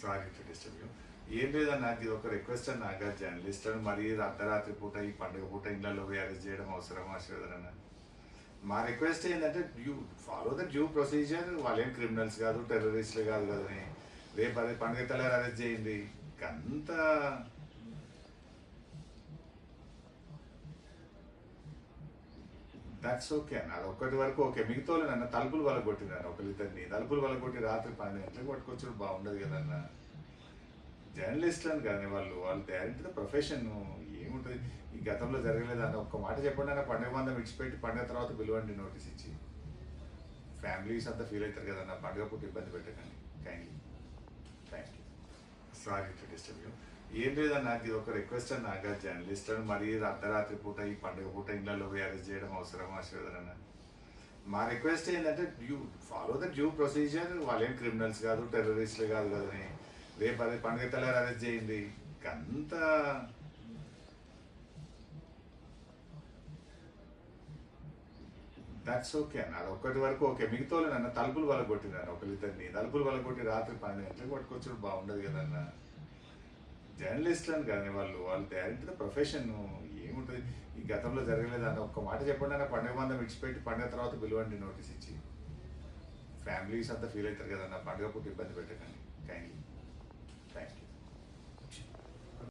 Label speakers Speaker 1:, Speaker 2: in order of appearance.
Speaker 1: Sorry to disturb you. ఏం లేదన్నా ఇది ఒక రిక్వెస్ట్ అన్న నాకు జర్నలిస్ట్ అని. మరీ అర్ధరాత్రి పూట ఈ పండుగ పూట ఇళ్ళలో పోయి అరెస్ట్ చేయడం అవసరం ఆశీర్వదన మా రిక్వెస్ట్ ఏంటంటే due follow the due procedure వాళ్ళేం క్రిమినల్స్ కాదు టెర్రరిస్టులు కాదు కదని. రేపు అదే పండుగ తల్లారు అరెస్ట్ చేయండి. అంత దట్స్ ఓకే అన్న. అది ఒక్కటి వరకు ఓకే మిగతా వాళ్ళు నన్ను తలుపులు వల్ల కొట్టినాను ఒకరిద్దరిని తలుపులు వల్ల కొట్టి రాత్రి పన్నెండు గంటలకు పట్టుకొచ్చుడు బాగుండదు కదన్న జర్నలిస్టులను కానీ వాళ్ళు వాళ్ళు డైరెక్ట్గా ప్రొఫెషన్ ఏముంటుంది? ఈ గతంలో జరగలేదు అన్న. ఒక్క మాట చెప్పండి అన్న. పండుగ మందం విడిచిపెట్టి పండుగ తర్వాత పిలవండి నోటీస్ ఇచ్చి. ఫ్యామిలీస్ అంతా ఫీల్ అవుతారు కదన్న పండుగ పుట్టి ఇబ్బంది పెట్టకండి. Kindly thank you sorry to disturb you ఏం లేదన్న ఇది ఒక రిక్వెస్ట్ అని నాకు జర్నలిస్ట్ అని మరీ అర్ధరాత్రి పూట ఈ పండుగ పూట ఇళ్ళలో పోయి అరెస్ట్ చేయడం అవసరమా ఆశీర్వదన మా రిక్వెస్ట్ ఏంటంటే due follow the due procedure వాళ్ళేం క్రిమినల్స్ కాదు టెర్రరిస్టులు కాదు కదని. రేపు అదే పండుగ తెల్లారి అరెస్ట్ చేయండి. అంత దట్స్ ఓకే అన్న. అది ఒక్కటి వరకు ఓకే మిగతా నన్ను తలుపులు వల్ల కొట్టినారు ఒకరిద్దరిని తలుపులు వల్ల కొట్టి రాత్రి పన్నెండు గంటలకు పట్టుకొచ్చుడు బాగుండదు కదన్నా. జర్నలిస్టులను కానీ వాళ్ళు వాళ్ళు డైరెక్ట్ ప్రొఫెషన్ ఏముంటుంది? ఈ గతంలో జరగలేదు? అని ఒక్క మాట చెప్పండి అన్న పండుగ బంధం విడిచిపెట్టి పండుగ తర్వాత పిలువండి నోటీస్ ఇచ్చి. ఫ్యామిలీస్ అంతా ఫీల్ అవుతారు కదన్న పండుగ పుట్టి ఇబ్బంది పెట్టకండి కైండ్లీ థ్యాంక్ యూ